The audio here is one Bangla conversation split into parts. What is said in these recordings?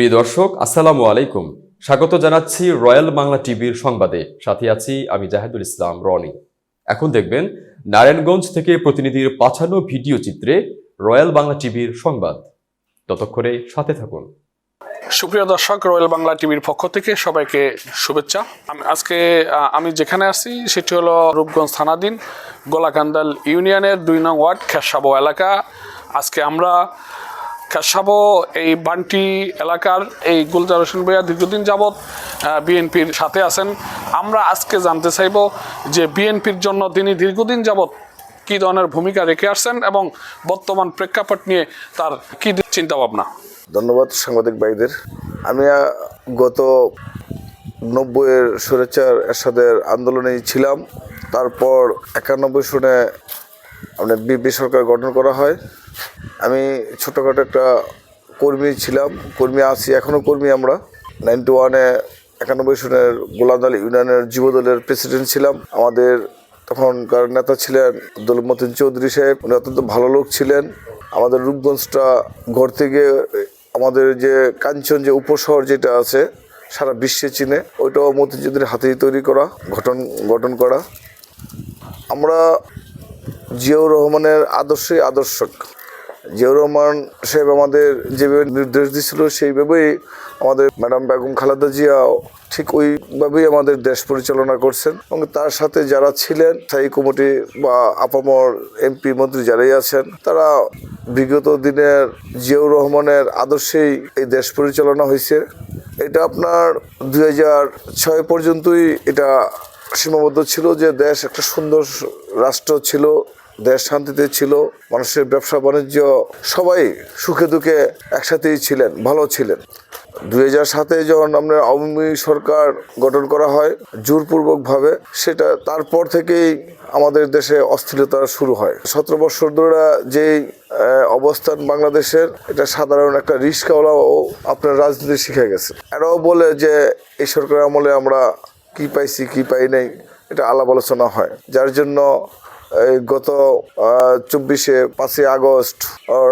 প্রিয় দর্শক, আসসালামু আলাইকুম। স্বাগত জানাচ্ছি রয়্যাল বাংলা টিভির সংবাদে। সাথে আছি আমি জাহেদুল ইসলাম, রনি। এখন দেখবেন, নারায়ণগঞ্জ থেকে প্রতিনিধির পাঠানো ভিডিও চিত্রে রয়্যাল বাংলা টিভির সংবাদ। ততক্ষণে সাথে থাকুন। সুপ্রিয় দর্শক, রয়্যাল বাংলা টিভির পক্ষ থেকে সবাইকে শুভেচ্ছা। আমি আজকে আমি যেখানে আছি, সেটি হলো রূপগঞ্জ থানাধীন গোলাকান্দাল ইউনিয়নের দুই নং ওয়ার্ড খেসাবো এলাকা। আজকে আমরা খেসাবো এই বান্টি এলাকার এই গুলজার হোসেন ভাইয়া দীর্ঘদিন যাবৎ বিএনপির সাথে আছেন। আমরা আজকে জানতে চাইব যে বিএনপির জন্য তিনি দীর্ঘদিন যাবৎ কী ধরনের ভূমিকা রেখে আসছেন এবং বর্তমান প্রেক্ষাপট নিয়ে তার কী চিন্তা ভাবনা ধন্যবাদ সাংবাদিক ভাইদের। আমি গত নব্বইয়ের সুরেচার এরশাদের আন্দোলনেই ছিলাম। তারপর একানব্বই সনে মানে বিপি সরকার গঠন করা হয়। আমি ছোটোখাটো একটা কর্মী ছিলাম, কর্মী আছি এখনও কর্মী আমরা। নাইনটি ওয়ানে একানব্বই সনের গোলাম গোলামদাল ইউনিয়নের যুবদলের প্রেসিডেন্ট ছিলাম। আমাদের তখনকার নেতা ছিলেন আব্দুল মতিন চৌধুরী সাহেব, উনি অত্যন্ত ভালো লোক ছিলেন। আমাদের রূপগঞ্জটা ঘর থেকে আমাদের যে কাঞ্চন, যে উপশহর যেটা আছে, সারা বিশ্বে চিনে, ওইটাও মতিন চৌধুরীর হাতেই তৈরি করা, গঠন গঠন করা। আমরা জিয়াউর রহমানের আদর্শই আদর্শক। জিয়াউর রহমান সাহেব আমাদের যেভাবে নির্দেশ দিছিল সেইভাবেই আমাদের ম্যাডাম বেগম খালেদা জিয়াও ঠিক ওইভাবেই আমাদের দেশ পরিচালনা করছেন। এবং তার সাথে যারা ছিলেন, স্থায়ী কমিটি বা আপামর এমপি মন্ত্রী যারাই আছেন, তারা বিগত দিনের জিয়াউর রহমানের আদর্শেই এই দেশ পরিচালনা হয়েছে। এটা আপনার দুই হাজার ছয় পর্যন্তই এটা সীমাবদ্ধ ছিল যে দেশ একটা সুন্দর রাষ্ট্র ছিল, দেশ শান্তিতে ছিল, মানুষের ব্যবসা বাণিজ্য, সবাই সুখে দুঃখে একসাথেই ছিলেন, ভালো ছিলেন। দুই হাজার সাতে যখন আপনার আওয়ামী সরকার গঠন করা হয়, জোরপূর্বকভাবে, সেটা তারপর থেকেই আমাদের দেশে অস্থিরতা শুরু হয়। সতেরো বছর ধরে যেই অবস্থান বাংলাদেশের, এটা সাধারণ একটা রিস্কাওয়ালাও আপনার রাজনীতি শিখে গেছে। এরাও বলে যে, এই সরকার আমলে আমরা কি পাইছি, কি পাই নাই, এটা আলাপ আলোচনা হয়। যার জন্য গত চব্বিশে পাঁচই আগস্ট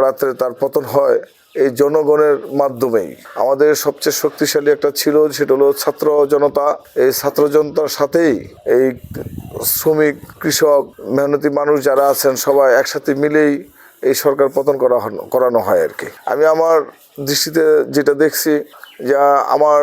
রাত্রে তার পতন হয় এই জনগণের মাধ্যমেই। আমাদের সবচেয়ে শক্তিশালী একটা ছিল, সেটা হলো ছাত্র জনতা। এই ছাত্র জনতার সাথেই এই শ্রমিক, কৃষক, মেহনতি মানুষ যারা আছেন, সবাই একসাথে মিলেই এই সরকার পতন করা করানো হয় আর কি। আমি আমার দৃষ্টিতে যেটা দেখছি, যা আমার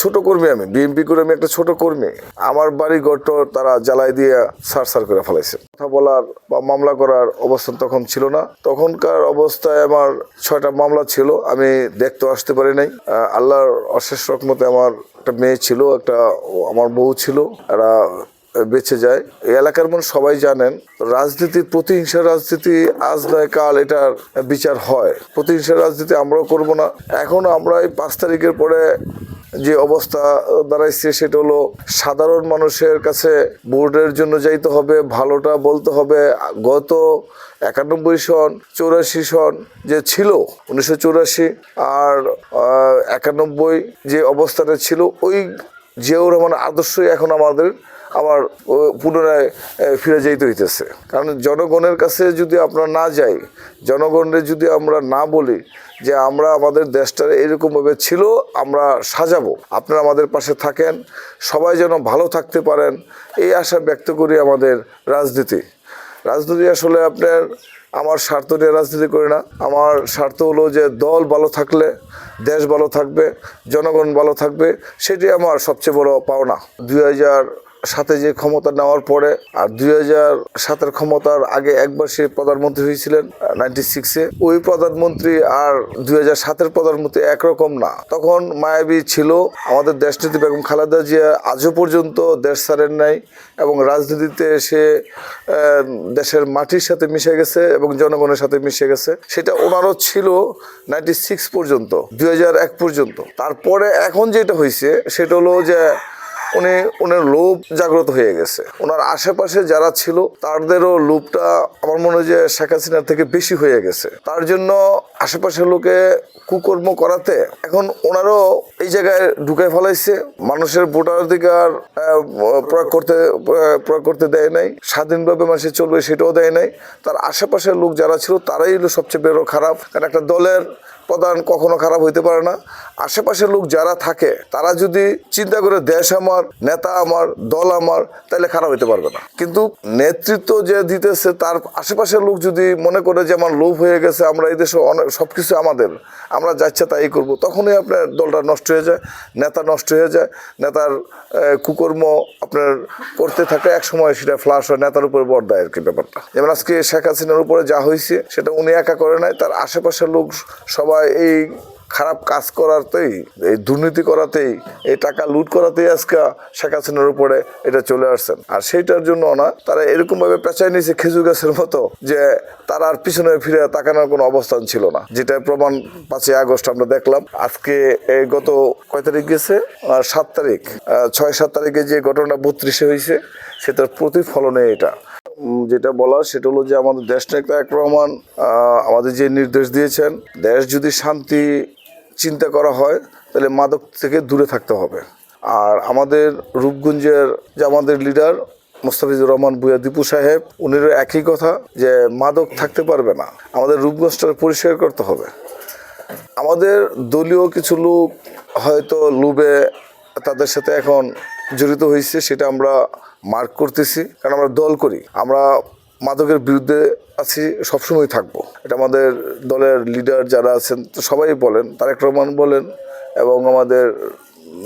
ছোট কর্মী আমি বিএনপি করে আমি একটা ছোট কর্মী। আমার বাড়ি গড় তারা জ্বালাই দিয়ে সার সার করে ফেলাইছে। কথা বলার বা মামলা করার অবস্থান তখন ছিল না। তখনকার অবস্থায় আমার ছয়টা মামলা ছিল, আমি দেখতে আসতে পারি নাই। আল্লাহর অশেষ রকমতে আমার একটা মেয়ে ছিল, একটা আমার বউ ছিল, এরা বেঁচে যায়। এই এলাকার মানুষ সবাই জানেন রাজনীতির প্রতিহিংসা রাজনীতি আজ নয়, কাল এটার বিচার হয়। প্রতিহিংসা রাজনীতি আমরাও করব না। এখন আমরা এই পাঁচ তারিখের পরে যে অবস্থা দাঁড়াইছে সেটা হলো সাধারণ মানুষের কাছে বোর্ডের জন্য যাইতে হবে, ভালোটা বলতে হবে। গত একানব্বই সন, চৌরাশি সন যে ছিল, উনিশশো চৌরাশি, আর একানব্বই যে অবস্থাটা ছিল, ওই জিয়াউর রহমান আদর্শই এখন আমাদের আবার পুনরায় ফিরে যাইতে হইতেছে। কারণ জনগণের কাছে যদি আমরা না যাই, জনগণের যদি আমরা না বলি যে আমরা আমাদের দেশটা এরকমভাবে ছিল, আমরা সাজাবো। আপনারা আমাদের পাশে থাকেন, সবাই যেন ভালো থাকতে পারেন, এই আশা ব্যক্ত করি আমাদের রাজনীতি। রাজনীতি আসলে আপনার, আমার স্বার্থ নিয়ে রাজনীতি করি না। আমার স্বার্থ হলো যে দল ভালো থাকলে, দেশ ভালো থাকবে, জনগণ ভালো থাকবে সেটি আমার সবচেয়ে বড় পাওনা। দুই হাজার সাথে যে ক্ষমতা নেওয়ার পরে আর দুই হাজার সাতের ক্ষমতার আগে একবার সে প্রধানমন্ত্রী হয়েছিলেন নাইনটি সিক্সে ওই প্রধানমন্ত্রী আর দুই হাজার সাতের প্রধানমন্ত্রী একরকম না। তখন মায়াবী ছিল আমাদের দেশনীতি বেগম খালেদা জিয়া, আজও পর্যন্ত দেশ ছাড়েন নাই এবং রাজনীতিতে সে দেশের মাটির সাথে মিশে গেছে এবং জনগণের সাথে মিশে গেছে। সেটা ওনারও ছিল নাইনটি সিক্স পর্যন্ত, দুই এক পর্যন্ত। তারপরে এখন যেটা হয়েছে, সেটা হলো যে উনি ওনার লোভ জাগ্রত হয়ে গেছে। ওনার আশেপাশে যারা ছিল, তাদেরও লোভটা আমার মনে হয় যে শেখ হাসিনার থেকে বেশি হয়ে গেছে। তার জন্য আশেপাশের লোকে কুকর্ম করাতে এখন ওনারও এই জায়গায় ঢুকে ফেলাইছে। মানুষের ভোটাধিকার প্রয়োগ করতে প্রয়োগ করতে দেয় নাই। স্বাধীনভাবে মানুষের চলবে সেটাও দেয় নাই। তার আশেপাশের লোক যারা ছিল, তারাই হলো সবচেয়ে বড় খারাপ। কারণ একটা দলের প্রধান কখনো খারাপ হইতে পারে না। আশেপাশের লোক যারা থাকে, তারা যদি চিন্তা করে দেশ আমার, নেতা আমার, দল আমার, তাহলে খারাপ হইতে পারবে না। কিন্তু নেতৃত্ব যে দিতেছে, তার আশেপাশের লোক যদি মনে করে যে আমার লোভ হয়ে গেছে, আমরা এই দেশে অনেক সব কিছু আমাদের। আমরা যাচ্ছে তাই করব। তখনই আপনার দলটা নষ্ট হয়ে যায়, নেতা নষ্ট হয়ে যায়, নেতার কুকর্ম আপনার করতে থাকে এক সময় সেটা ফ্লাশ হয়, নেতার উপরে বর দেয় আর কি ব্যাপারটা। যেমন আজকে শেখ হাসিনার উপরে যা হয়েছে, সেটা উনি একা করে নাই, তার আশেপাশের লোক সবাই এই খারাপ কাজ করাতেই, এই দুর্নীতি করাতেই, এই টাকা লুট করাতেই আজকে শেখ হাসিনার উপরে এটা চলে আসছেন আর সেইটার জন্য না, তারা এরকম ভাবে পেঁচাই নিয়েছে খেজুর গাছের মতো যে তারা আর পিছনে ফিরে তাকানোর কোনো অবস্থান ছিল না। যেটা প্রমাণ পাঁচই আগস্ট আমরা দেখলাম। আজকে এই গত কয় তারিখ গেছে? সাত তারিখ। ছয়, সাত তারিখে যে ঘটনা বত্রিশে হয়েছে, সেটার প্রতিফলনে এটা। যেটা বলা, সেটা হলো যে আমাদের দেশ নায়ক তারেক রহমান আমাদের যে নির্দেশ দিয়েছেন, দেশ যদি শান্তি চিন্তা করা হয়, তাহলে মাদক থেকে দূরে থাকতে হবে। আর আমাদের রূপগঞ্জের যে আমাদের লিডার মোস্তাফিজুর রহমান বুয়া দীপু সাহেব, উনিরও একই কথা যে মাদক থাকতে পারবে না। আমাদের রূপগঞ্জটা পরিষ্কার করতে হবে। আমাদের দলীয় কিছু লোক হয়তো লুবে তাদের সাথে এখন জড়িত হয়েছে, সেটা আমরা মার্ক করতেছি। কারণ আমরা দল করি। আমরা মাদকের বিরুদ্ধে আছি, সবসময় থাকব। এটা আমাদের দলের লিডার যারা আছেন, তো সবাই বলেন, তারেক রহমান বলেন এবং আমাদের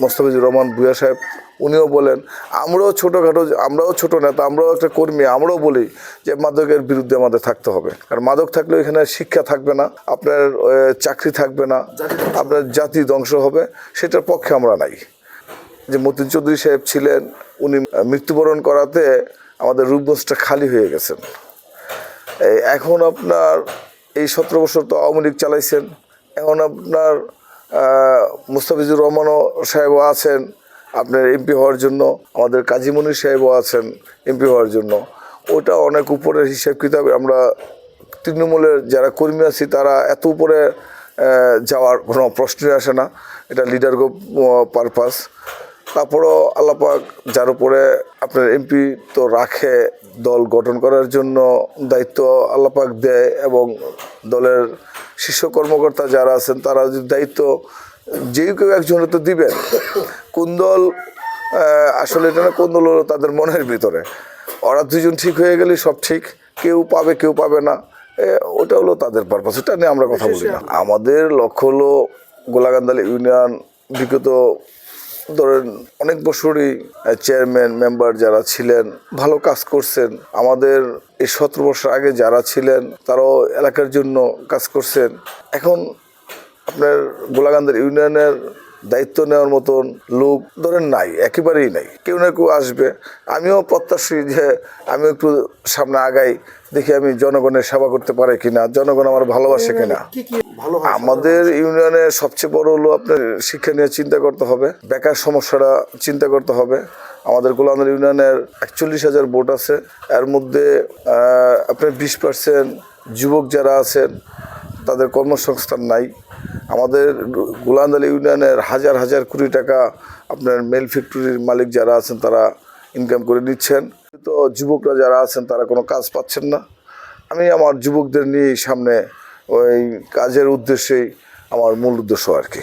মোস্তাফিজুর রহমান ভুয়া সাহেব, উনিও বলেন, আমরাও ছোটোখাটো, আমরাও ছোট নেতা, আমরাও একটা কর্মী, আমরাও বলি যে মাদকের বিরুদ্ধে আমাদের থাকতে হবে। কারণ মাদক থাকলে এখানে শিক্ষা থাকবে না, আপনার চাকরি থাকবে না, আপনার জাতি ধ্বংস হবে, সেটার পক্ষে আমরা নাই। যে মতিন চৌধুরী সাহেব ছিলেন, উনি মৃত্যুবরণ করাতে আমাদের রূপগঞ্জটা খালি হয়ে গেছেন এখন আপনার এই সতেরো বছর তো আওয়ামী লীগ চালাইছেন। এখন আপনার মুস্তাফিজুর রহমানও সাহেবও আছেন। আপনার এমপি হওয়ার জন্য আমাদের কাজী মনির সাহেবও আছেন এমপি হওয়ার জন্য। ওটা অনেক উপরের হিসাব কিতাব আমরা তৃণমূলের যারা কর্মী আছি, তারা এত উপরে যাওয়ার কোনো প্রশ্নই আসে না। এটা লিডার পারপাস তারপরও আল্লাপাক যার উপরে আপনার এমপি তো রাখে দল গঠন করার জন্য দায়িত্ব আল্লাপাক দেয় এবং দলের শীর্ষ কর্মকর্তা যারা আছেন তারা যদি দায়িত্ব যে কেউ একজনের তো দিবেন কোন দল আসলে এটা না কোন দল হলো তাদের মনের ভিতরে। ওরা দুজন ঠিক হয়ে গেলে সব ঠিক কেউ পাবে কেউ পাবে না ওটা হলো তাদের পারপাস এটা নিয়ে আমরা কথা বলি না। আমাদের লক্ষ্য হলো গোলাগান্দাল ইউনিয়ন বিগত ধরেন অনেক বছরই চেয়ারম্যান মেম্বার যারা ছিলেন, ভালো কাজ করছেন। আমাদের এই সতেরো বছর আগে যারা ছিলেন, তারাও এলাকার জন্য কাজ করছেন। এখন আপনার গোলাগান্ধার ইউনিয়নের দায়িত্ব নেওয়ার মতন লোক ধরেন নাই একেবারেই নাই। কেউ না কেউ আসবে। আমিও প্রত্যাশী যে আমি একটু সামনে আগাই দেখি আমি জনগণের সেবা করতে পারে কিনা জনগণ আমার ভালোবাসে কিনা। আমাদের ইউনিয়নে সবচেয়ে বড় হলো আপনার শিক্ষা নিয়ে চিন্তা করতে হবে বেকার সমস্যাটা চিন্তা করতে হবে। আমাদের গোলামের ইউনিয়নের একচল্লিশ হাজার ভোট আছে এর মধ্যে আপনার বিশ পার্সেন্ট যুবক যারা আছেন তাদের কর্মসংস্থান নাই। আমাদের গোলান্দালি ইউনিয়নের হাজার হাজার কোটি টাকা আপনার মেল ফ্যাক্টরির মালিক যারা আছেন তারা ইনকাম করে নিচ্ছেন। তো যুবকরা যারা আছেন তারা কোনো কাজ পাচ্ছেন না। আমি আমার যুবকদের নিয়ে সামনে ওই কাজের উদ্দেশ্যেই আমার মূল উদ্দেশ্য আর কি।